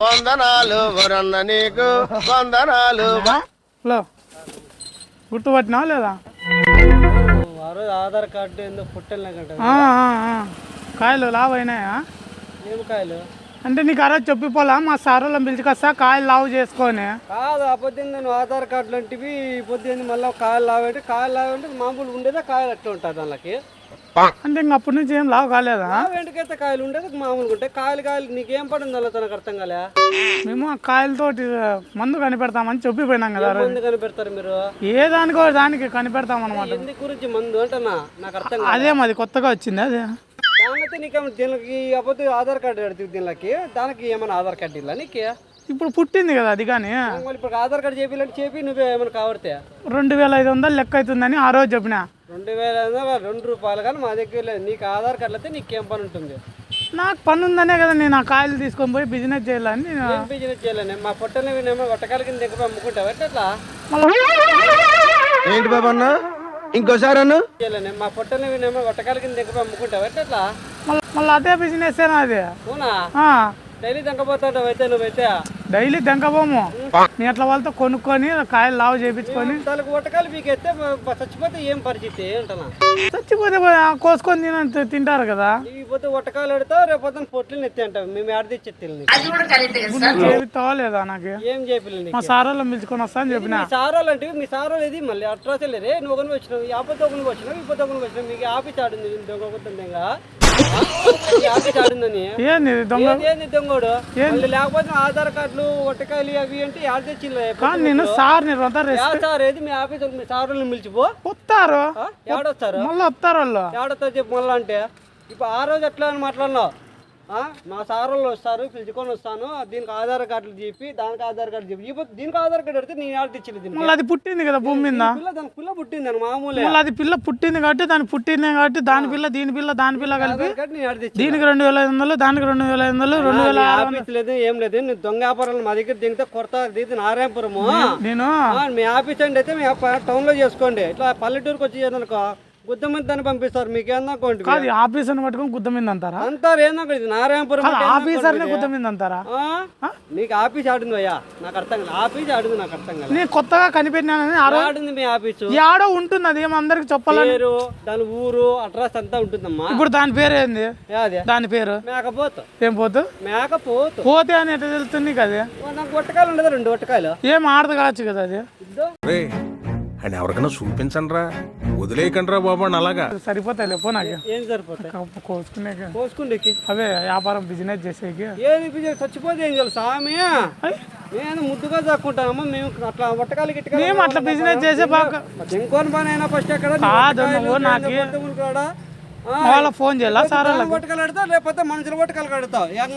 వందనాలు వరన్న నీకు వందనాలు హలో. గుర్తుపట్టినావా లేదా? ఆ రోజు ఆధార్ కార్డు ఏందో పుట్టలేకంట ఆ, ఆ, ఆ. కాయలు లావు అయినాయా ఏం కాయలు? అంటే నీకు అరే చెప్పిపోలా మా సార్ వాళ్ళని పిలిచికొస్తా కాయలు లావు చేసుకొని. కాదు ఆ పొద్దున్న నేను ఆధార్ కార్డు లాంటివి పొద్దున్న మళ్ళీ కాయలు లావంటే కాయలు లావంటే మామూలు ఉండేదా కాయలు అట్లా ఉంటుంది దానికి అంటే ఇంక అప్పటి నుంచి ఏం లావు కాలేదా? లావెంటకైతే కాయలు ఉండేది మామూలుగా ఉంటాయి కాయలు కాయలు నీకేం పడింది అలా తనకు అర్థం కాలే? మేము ఆ కాయలతోటి మందు కనిపెడతామని చెప్పిపోయినాం కదా రోజు. మందు కనిపెడతారు మీరు? ఏ దానికో దానికి కనిపెడతాం అనమాట ఎందుకు గురించి మందు అంటనా నాకు అర్థం కాదు అదే మాది కొత్తగా వచ్చింది అదే. దానితో నీకేమో దీనికి అబద్ధం ఆధార్ కార్డు అడుగుతుంది దీనికి దానికి ఏమైనా ఆధార్ కార్డు ఇలా నీకు? ఇప్పుడు పుట్టింది కదా అది కానీ. మళ్ళీ ఇప్పుడు ఆధార్ కార్డు చేపి నువ్వే ఏమైనా కావడితే రెండు వేల ఐదు వందలు లెక్క అవుతుందని ఆ రోజు చెప్పిన. రెండు వేల ఐదు వందలు, రెండు రూపాయలు కానీ మా దగ్గర లేదు. నీకు ఆధార్ కార్డు అయితే నీకేం పని ఉంటుంది? నాకు పని ఉందనే కదా నేను ఆ కాయలు తీసుకొని పోయి బిజినెస్ చేయాలని నేను ఏం బిజినెస్ చేయాలని? మా పొట్టలు వినేమో వట్టకాల కింద దగ్గర అమ్ముకుంటావు? ఎట్లా ఏంటి బాబు అన్న? ఇంకోసారి అన్న? చేయాలని? మా పొట్టలు వినేమో వట్టకాల కింద దగ్గర అమ్ముకుంటావు? ఎట్లా మళ్ళీ మళ్ళీ అదే బిజినెస్ అది? అవునా? ఆ, డైలీ దంకపోతాడు అయితే నువ్వైతే? డైలీ దెంకపోము నీ అట్లా వాళ్ళతో కొనుక్కొని కాయలు లావు చేయించుకొని వట్టకాలు పీకెత్తే బ- చచ్చిపోతే ఏం పరిస్థితి చచ్చిపోతే కోసుకొని తిన తింటారు కదా. పోతే వట్టకాలు పెడతావు రేపు పొద్దున్న పొట్లు ఎత్తి అంటావు మేము ఆడ తెచ్చి చేపిస్తావా లేదా నాకు? ఏం చేపిల్లి మా సార్ వాళ్ళని పిలుచుకొని వస్తా అని చెప్పిన. సారాలు అంటే మీ సారాలు ఇది మళ్ళీ అట్రాసే లేదే. నువ్వు ఒకరికి వచ్చినావు ఈ ఆపద ఒకరికి వచ్చినావు పొద్దు ఒకరికి వచ్చినావు. మీకు ఆఫీస్ ఆడింది దొంగ. ఏంది దొంగ? దొంగోడు? లేకపోతే ఆధార్ కార్డులు ఒట్టకాయలు అవి అంటే ఆడ తెచ్చింది కానీ నేను సార్ నేను అంతా రెస్ట్ సార్ ఏది మీ ఆఫీస్ మీ సారులను పిలిచిపో వస్తారు. ఆ? ఎవడొస్తారు మళ్ళీ వస్తారు వాళ్ళు. ఎవడొస్తారు చెప్పు మళ్ళీ అంటే. ఇప్పుడు ఆ రోజు ఎట్లా అని మాట్లాడినావు? మా సార్ వాళ్ళు వస్తారు పిలుచుకొని వస్తాను. దీనికి ఆధార్ కార్డులు చెప్పి దానికి ఆధార్ కార్డు చెప్పి ఇప్పుడు దీనికి ఆధార్ కార్డు పెడితే నేను ఆడ తెచ్చింది మళ్ళీ అది పుట్టింది కదా భూమి మీద? పిల్ల దానికి పిల్ల పుట్టిందని మామూలే. మళ్ళీ అది పిల్ల పుట్టింది కాబట్టి దాని పుట్టింది కాబట్టి దాని పిల్ల దీని పిల్ల దాని పిల్ల కలిపి నేను దీనికి రెండు వేల ఐదు వందలు దానికి రెండు వేల ఐదు వందలు రెండు వేల లేదు ఏం లేదు. నువ్వు దొంగ వ్యాపారాలు మా దగ్గర దిగితే కొరత దిగితే నారాయణపురము. నేను మీ ఆఫీస్ అండి అయితే మీ టౌన్లో చేసుకోండి. ఇట్లా పల్లెటూరుకి వచ్చి అనుకో గుద్దమంది దాన్ని పంపిస్తారు. మీకు ఏందనుకోండి కాదు ఈ ఆఫీసర్ని పట్టుకొని గుద్ద మీద అంటారా? అంటారు ఇది? నారాయణపురం కాదు ఆఫీసర్ని గుద్ద మీద అంటారా? ఆ? నీకు ఆఫీస్ ఆడింది అయ్యా. నాకు అర్థం కాదు ఆఫీస్ ఆడింది నాకు అర్థం కాదు నేను కొత్తగా కనిపెట్టినానని ఆడింది మీ ఆఫీసు. ఆడో ఉంటుంది అది ఏమో అందరికి చెప్పాలని. పేరు దాని ఊరు అడ్రస్ అంతా ఉంటుందమ్మా. ఇప్పుడు దాని పేరు ఏంది? అదే? దాని పేరు? మేకపోతు. ఏం పోతు? మేకపోతు. పోతే అని ఎట్లా తెలుస్తుంది కదా నాకు ఒట్టకాయలు ఉండదు రెండు ఒట్టకాయలు. ఏం ఆడదు కావచ్చు కదా అది? అండ్ ఎవరికైనా చూపించండి రా వదిలేయకండి రా బాబు అని అలాగా. సరిపోతాయి లేపో నాకు ఏం సరిపోతాయి? కప్పు కోసుకునే పోసుకుండేకి అవే వ్యాపారం బిజినెస్ చేసేకి. ఏది పిజ్జా చచ్చిపోతే ఏం తెలుసు స్వామి నేను ముద్దుగా దాక్కుంటానమ్మా. మేము అట్లా గిట్టకాలు మేము అట్లా బిజినెస్ చేసే బాగా ఇంకోని పని అయినా ఫస్ట్ ఎక్కడ? కాదు నాకే- వాళ్ళ ఫోన్ చేయాలా? సార్ పెడతావు లేకపోతే మనుషుల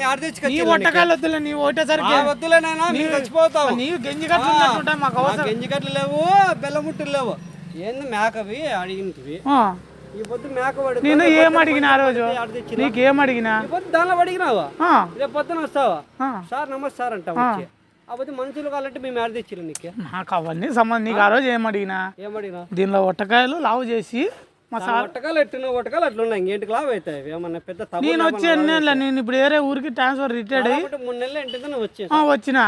ఆడ నీ వంటకాలు వద్దులే నీ ఒకటేసరికి వద్దులేనైనా నీవు చచ్చిపోతావు. నీవు గంజి కట్టుకుంటుంటాయి మాకు అవసరం. గంజి కట్టలు లేవు బెల్లం ముట్టలు లేవు. ఏంది మేకవి అడిగినవి ఆ, ఈ పొద్దు మేక పడి నేను ఏం అడిగినా ఆ రోజు? నీకేం అడిగినా? ఈ పొద్దు దానిలో అడిగినావా? రేపు పొద్దున వస్తావా. సార్ నమస్తే సార్ అంటావు అప్పుడు మనుషులు కావాలంటే మేము ఆడ తెచ్చిరు నీకు. నాకు అవన్నీ సంబంధం. నీకు ఆ రోజు ఏం అడిగినా? ఏమడిగినా దీనిలో ఒట్టకాయలు లావు చేసి మా సార్ ఒట్టకాలు ఎట్టిన ఒట్టకాలు అట్లా ఉన్నాయి ఇంకేంటికి లాభ అవుతాయి? అవి ఏమన్నా పెద్ద తప్పు నేను వచ్చి ఎన్నేళ్ళ? నేను ఇప్పుడు వేరే ఊరికి ట్రాన్స్ఫర్ రిటైర్డ్ అయ్యి మూడు నెలలు ఏంటిదో వచ్చి? వచ్చిన.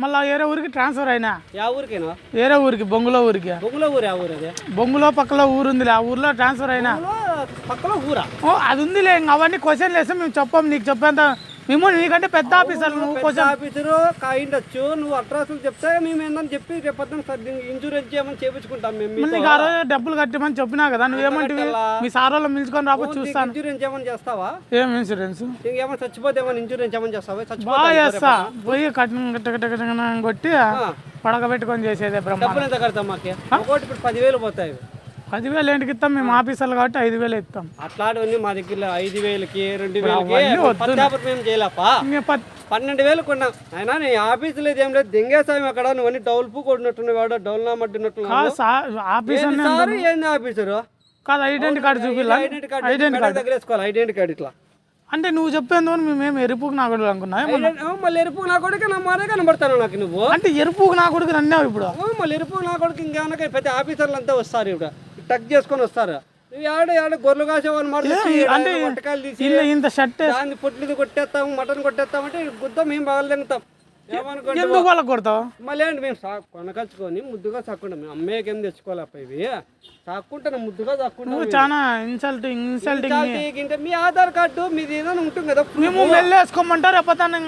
మళ్ళీ వేరే ఊరికి ట్రాన్స్ఫర్ అయినా? యా ఊరికేనా? వేరే ఊరికి బొంగులో ఊరికి. బొంగులో ఊరు ఆ ఊరు అదే? బొంగులో పక్కలో ఊరు ఆ ఊర్లో ట్రాన్స్ఫర్ అయినా. పక్కలో ఊరా? అది ఉందిలే. అవన్నీ క్వశ్చన్లు వేస్తే మేము చెప్పాం. నీకు చెప్పేంత మేము నీకంటే పెద్ద ఆఫీసర్ నువ్వు క్వశ్చన్ ఆఫీసరు కాయిండొచ్చు. నువ్వు అడ్రస్లు చెప్తే మేము ఏందని చెప్పి రేపు పొద్దున్న సార్ దీనికి ఇన్సూరెన్స్ చేయమని చేపించుకుంటాం మేము. నీకు ఆ రోజు డబ్బులు కట్టమని చెప్పినా కదా నువ్వేమంటివి మీ సార్ వాళ్ళని పిలుచుకొని రాబో నీకు చూస్తాను. ఇన్సూరెన్స్ ఏమని చేస్తావా? ఏం ఇన్సూరెన్స్ నీకు ఏమైనా చచ్చిపోతే ఏమైనా ఇన్సూరెన్స్ ఏమని చేస్తావా? బాగా చేస్తా. పోయి కట్టిన కట్ట కట్ట కట్ట కొట్టి పడక పెట్టుకొని చేసేదే బ్రహ్మ డబ్బులు ఎంత కడతాం మాకు? ఒకటి ఇప్పుడు పదివేలు పోతాయి. పదివేలు ఏంటికి ఇస్తాం? మేము ఆఫీసర్లు కాబట్టి ఐదు వేలు ఇస్తాం. అట్లాంటివన్నీ మా దగ్గర ఐదు వేలకి రెండు వేలకి ఇంకా పన్నెండు వేలు కొన్నాం. అయినా నీ ఆఫీస్ లేదు. ఏం లేదు దెంగేసాం అక్కడ నువ్వన్నీ డౌల్పు కొట్టినట్టున్నావు వాడు డౌల్ నామట్టినట్టు ఆఫీసర్ సార్ ఏంది ఆఫీసరు? కాదు ఐడెంటి కార్డు చూపిల్లా ఐడెంటి కార్డు దగ్గర వేసుకోవాలి ఐడెంటి కార్డు. ఇట్లా. అంటే నువ్వు చెప్పేందుకు మేము ఎరుపుకు నా కొడుకు అనుకున్నా మళ్ళీ ఎరుపు నా కొడుకు నా మారే కనబడతాను నాకు నువ్వు? అంటే ఎరుపుకు నా కొడుకు అన్నావు ఇప్పుడు. మళ్ళీ ఎరుపు నా కొడుకు ఇంకేమన్నా పెద్ద ఆఫీసర్లు అంతా వస్తారు ఇప్పుడు. టక్ చేసుకొని వస్తారు. ఆడ ఆడ గొర్రెలు కాసేవాళ్ళు మాట అంటే వంటకాలు తీసి ఇంత షర్ట్ దాన్ని పొట్లిది కొట్టేస్తాము మటన్ కొట్టేస్తామంటే గుద్ద మేము బాగా ఏమనుకోండి ఎందుకు వాళ్ళకి కొడతావు? మళ్ళీ మేము సా కొనకలుచుకొని ముద్దుగా సాక్కుంటాం. మేము అమ్మేకేం తెచ్చుకోవాలి అప్ప ఇవి? సాక్కుంటాను ముద్దుగా సాక్కుంటాం నువ్వు చాలా ఇన్సల్టింగ్ ఇన్సల్టింగ్ ఇంటే మీ ఆధార్ కార్డు మీది ఏదైనా ఉంటుంది కదా మేము మెల్లి వేసుకోమంటారు ఎప్పుడైనా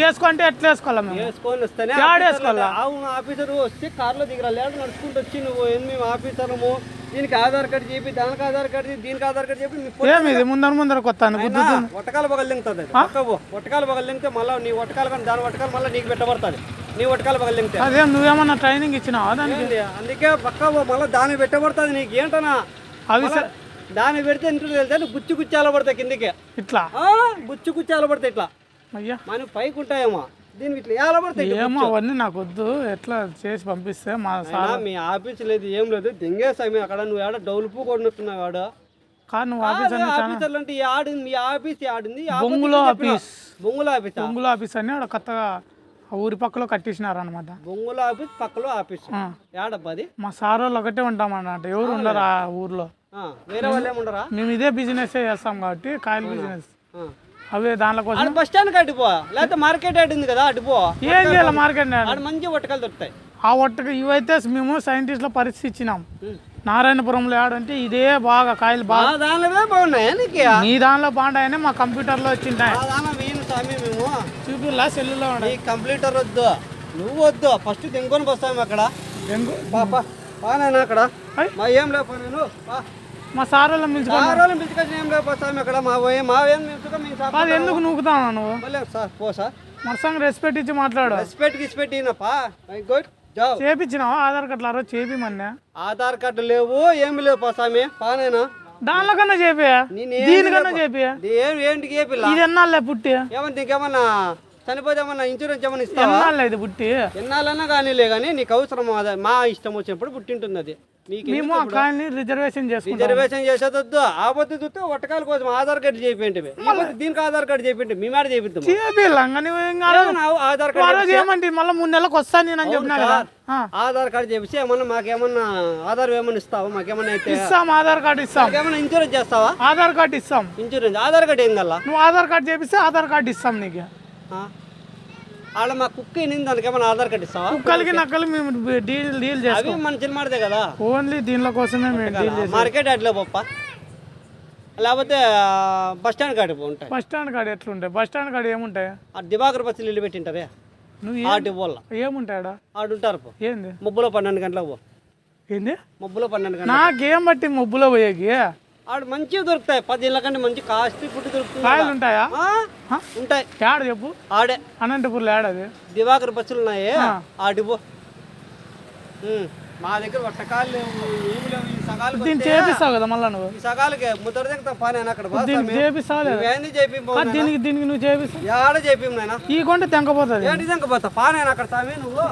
వేసుకుంటే ఎట్లా వేసుకోవాలి మేము? వేసుకొని వస్తేనే. వేసుకోవాలా? అవును ఆఫీసర్ వస్తే కార్లో దిగరా లేదు నడుచుకుంటూ వచ్చి నువ్వు మేము ఆఫీసర్ము? దీనికి ఆధార్ కార్డు చెప్పి దానికి ఆధార్ కార్డు దీనికి ఆధార్ కార్డు చెప్పి ఏమి ఇది? ముందర ముందర కొత్తాను అయినా ఒట్టకాలు పగలు దింగుతుంది అది. పక్కకు ఒట్టకాలు పగలు దింగితే మళ్ళీ నీ ఒట్టకాలు కానీ దాని ఒట్టకాలు మళ్ళీ నీకు పెట్టబడుతుంది. నీ ఒట్టకాలు పగలు దింగితే అదే నువ్వేమన్నా ట్రైనింగ్ ఇచ్చినావా దానికి? అందుకే పక్క మళ్ళీ దాన్ని పెట్టబడుతుంది నీకు. ఏంటనా అవి స- దాన్ని పెడితే ఇంట్లో వెళ్తే నువ్వు గుచ్చి గుచ్చాల పడతాయి కిందికి. ఇట్లా? ఆ, గుచ్చి గుచ్చాల పడతాయి ఇట్లా. అయ్యా. మనకి పైకి ఉంటాయేమో. దీనికి ఇట్లా ఏల పడతాయి. ఏమో అవన్నీ నాకు వద్దు. ఎట్లా చేసి పంపిస్తే మా సార్ మీ ఆఫీస్ లేదు ఏం లేదు. దింగేస్తాయి అక్కడ నువ్వు ఏడ డౌలు పూ కొడుతున్నావు ఆడ? కాదు నువ్వు ఆఫీస్ అని ఆఫీసర్లు అంటే ఈ ఆడింది మీ ఆఫీస్ ఆడింది బొంగులో. ఆఫీస్. బొంగులో ఆఫీస్? బొంగుల ఆఫీస్ అని ఆడ కొత్తగా ఊరి పక్కలో కట్టించినారు అనమాట బొంగులో ఆఫీస్ పక్కలో ఆఫీస్ ఏడబ్బా అది? మా సార్ వాళ్ళు ఒకటే ఉంటామన్నమాట. ఎవరు ఉండరు ఆ ఊర్లో? వేరే వాళ్ళు ఏముండరా మేము ఇదే బిజినెస్ చేస్తాం కాబట్టి కాయల బిజినెస్. అవే దానిలో కోసం. బస్ స్టాండ్ అడ్డుపో లేకపోతే మార్కెట్ ఆడింది కదా అడ్డుపో ఏం చేయాలి మార్కెట్ మంచి వట్టకాలు దొరుకుతాయి. ఆ ఒట్టకి ఇవైతే మేము సైంటిస్ట్ల పరిస్థితి ఇచ్చినాం. నారాయణపురంలో ఆడంటే ఇదే బాగా కాయలు బాగా దానివే బాగున్నాయి నీ దానిలో బాగుంటాయని మా కంప్యూటర్లో వచ్చింటాయి మేము. చూపిల్లా సెల్లులో ఈ కంప్లీటర్ వద్దు. నువ్వు వద్దు. ఫస్ట్ దింకొని వస్తాము అక్కడ. పానేనా అక్కడ. మా ఏం లేకపో నేను. మా సార్ వాళ్ళని పిలుచుకో ఆ రోజులు పిలుచుకొచ్చి ఏం లేకపోతాము అక్కడ? మా పోయి మా ఏం పిలుచుకో మేము సార్ అది ఎందుకు నూకుతావు నువ్వు? మళ్ళీ సార్ పో సార్. మరసంగా రెస్పెక్ట్ ఇచ్చి మాట్లాడు. రెస్పెక్ట్ గిస్పెక్ట్ ఈయనప్పా గుడ్ చేపించినావా? ఆధార్ కార్డులు ఆ రోజు చేపిమన్నా? ఆధార్ కార్డు లేవు ఏమి లేవు పా స్వామి పానేనా దానిలో కన్నా చేపియా? నేనేం దీనికన్నా చేపియా? ఏం ఏంటికి ఏ పిల్ల ఇది ఎన్నాళ్ళే పుట్టి? ఏమన్నా నీకేమన్నా చనిపోతే ఏమన్నా ఇన్సూరెన్స్ ఏమన్నా ఇస్తావా? ఎన్నాళ్ళే ఇది పుట్టి? ఎన్నాళ్ళన్నా కానీలే కానీ నీకు అవసరం అదే మా ఇష్టం వచ్చినప్పుడు పుట్టింటుంది అది నీకు మేము ఆ కాయని రిజర్వేషన్ చేసుకుంటాం. రిజర్వేషన్ చేసేదొద్దు. ఆపత్తి చూస్తే ఒట్టకాల కోసం ఆధార్ కార్డు చేయింటి దీనికి ఆధార్ కార్డు చేయింటి మీ మాట చేపిద్దాం చేపిల్లా నువ్వు ఇంకా ఆ రోజు- ఏమన్నా ఆధార్ ఆ కార్డు రోజు ఏమంటే మళ్ళీ మూడు నెలలకు వస్తాను నేను అని చెప్పినా కదా? ఆ. ఆధార్ కార్డు చేపిస్తే ఏమన్నా మాకేమన్నా ఆధార్ ఏమన్నా ఇస్తావా? మాకేమన్నా అయితే? ఇస్తాం ఆధార్ కార్డు ఇస్తాం. మాకేమన్నా ఇన్సూరెన్స్ చేస్తావా? ఆధార్ కార్డు ఇస్తాం. ఇన్సూరెన్స్ ఆధార్ కార్డు ఏం కల్లా? నువ్వు ఆధార్ కార్డు చేపిస్తే ఆధార్ కార్డు ఇస్తాం నీకు. ఆడ మా కుక్క ఇనింది దానికి ఏమన్నా ఆధార్ కార్డు ఇస్తావా? కుక్కలకి నక్కలు మేము డీల్ డీల్ అవి చేస్తాం మన చిన్నమాడదే కదా? ఓన్లీ దీనిలో కోసమే మేము డీల్ చేస్తాం మార్కెట్ అట్లే పప్ప లేకపోతే బస్ స్టాండ్ కాడికి ఉంటాయి. బస్ స్టాండ్ కాడ ఎట్లుంటాయి? బస్ స్టాండ్ కాడ ఏముంటాయి? ఆ దివాకర్ బస్సులు ఇల్లు పెట్టింటారే? నువ్వు ఆ ఏ- డిపోల ఏముంటాడా ఆడుంటారు పో. ఏంది? ముబ్బులో పన్నెండు గంటలకు పో. ఏంది? ముబ్బులో పన్నెండు గంటలకు నాకేం బట్టి మబ్బులో పోయేకి? ఆడ మంచివి దొరుకుతాయి. పది ఇళ్ళ కంటే మంచి కాస్ట్లీ ఫుడ్ దొరుకుతుంది కాయలు ఉంటాయా? ఆ? ఉంటాయి. ఏడ చెప్పు. ఆడే. అనంతపూర్లో ఏడది దివాకర్ బస్సులు ఉన్నాయి. ఆ. డిపో. ఉమ్, మా దగ్గర ఒట్టకాలు లేవు. ఏమి లేవు. ఈ సగాలకు దీన్ని చేపిస్తావు కదా మళ్ళీ నువ్వు? ఈ సగాలకి ముద్దర దగ్గర పని అయినా అక్కడ దీనికి చేపిస్తావు లేదా? చెప్పి దీనికి దీనికి నువ్వు చేపిస్తావు? ఏడ చెప్పి నాయన? ఈ కొంటే తెంకపోతుంది. ఏంటి పోతా పానేనా అక్కడ సామి నువ్వు.